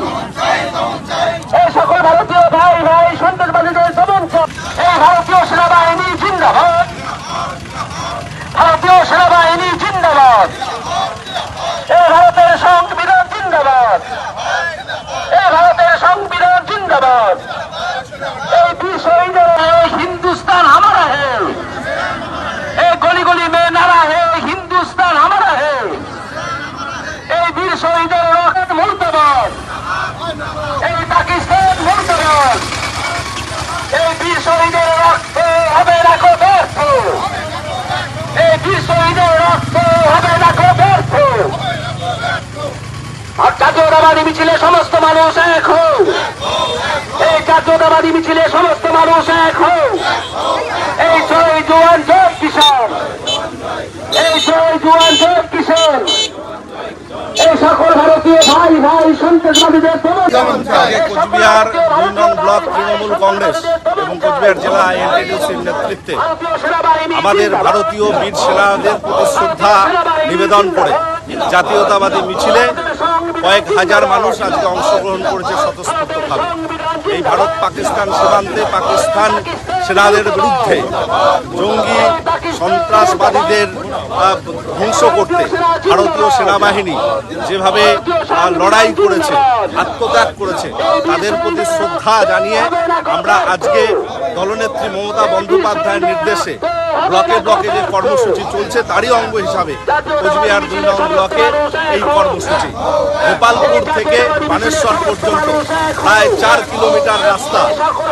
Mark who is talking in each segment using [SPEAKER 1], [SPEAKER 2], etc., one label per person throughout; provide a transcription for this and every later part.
[SPEAKER 1] Oh! শহীদের রক্ত হবে না ব্যর্থ। এই বীর শহীদের রক্ত হবে কো ব্যর্থ। জাতীয়তাবাদী মিছিলে সমস্ত মানুষ এক হোক এই জাতীয়তাবাদী মিছিলে সমস্ত মানুষ এক হোক এই জয় জোয়ান জয় কিষান এই জয় জোয়ান জয় কিষান এই সকল ভারতীয় ভাই ভাই সন্ত্রাসবাদীদের
[SPEAKER 2] আগে কোচবিহার দুই নং ব্লক তৃণমূল কংগ্রেস। এবং কোচবিহার জেলা এনটিডিউসির নেতৃত্বে আমাদের ভারতীয় বীর সেনাদের প্রতি শ্রদ্ধা নিবেদন করে জাতীয়তাবাদী মিছিলে কয়েক হাজার মানুষ আজকে অংশগ্রহণ করেছে স্বতঃস্ফূর্তভাবে। এই ভারত পাকিস্তান সীমান্তে পাকিস্তান সেনাদের বিরুদ্ধে জঙ্গি সন্ত্রাসবাদীদের ধ্বংস করতে ভারতীয় সেনাবাহিনী যেভাবে লড়াই করেছে, আত্মত্যাগ করেছে, তাদের প্রতি শ্রদ্ধা জানিয়ে আমরা আজকে দলনেত্রী মমতা বন্দ্যোপাধ্যায়ের নির্দেশে ব্লকে ব্লকে যে কর্মসূচি চলছে, তারই অঙ্গ হিসাবে কোচবিহার দুই ব্লকে এই কর্মসূচি। গোপালপুর থেকে বানেশ্বর পর্যন্ত প্রায় চার কিলোমিটার রাস্তা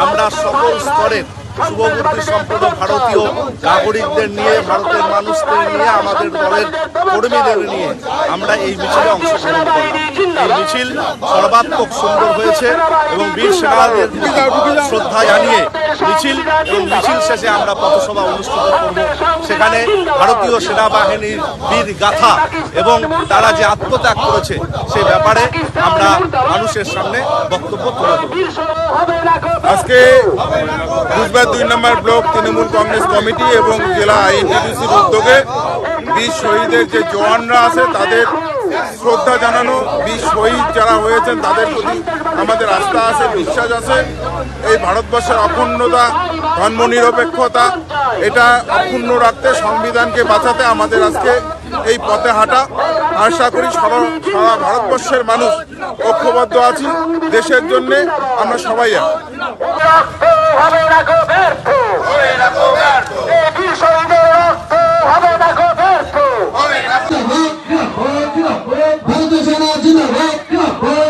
[SPEAKER 2] আমরা সকল স্তরের শুভবুদ্ধি সম্পদ ভারতীয় নাগরিকদের নিয়ে, ভারতের মানুষদের নিয়ে, আমাদের দলের কর্মীদের নিয়ে আমরা এই মিছিলে অংশগ্রহণ করলাম। এই মিছিল সর্বাত্মক সুন্দর হয়েছে এবং বীর সেনাদের শ্রদ্ধা জানিয়ে মিছিল এবং মিছিল শেষে আমরা পথসভা অনুষ্ঠিত করব। সেখানে ভারতীয় সেনাবাহিনীর বীর গাথা এবং তারা যে আত্মত্যাগ করেছে সে ব্যাপারে আমরা মানুষের সামনে বক্তব্য তুলে
[SPEAKER 3] আজকে কুচবিহার দুই number block Trinamool Congress committee এবং জেলা আইএনটিডিসির উদ্যোগে বীর শহীদের যে জওয়ানরা আছে তাদের শ্রদ্ধা জানানো বীর শহীদ যারা হয়েছেন তাদের প্রতি আমাদের আস্থা আছে বিশ্বাস আছে। এই ভারতবর্ষের অখণ্ডতা ধর্মনিরপেক্ষতা এটা অক্ষুণ্ণ রাখতে সংবিধানকে বাঁচাতে আমাদের আজকে এই পথে হাঁটা। আশা করি সারা সারা ভারতবর্ষের মানুষ ঐক্যবদ্ধ আছি দেশের জন্যে আমরা সবাই
[SPEAKER 4] de Naval,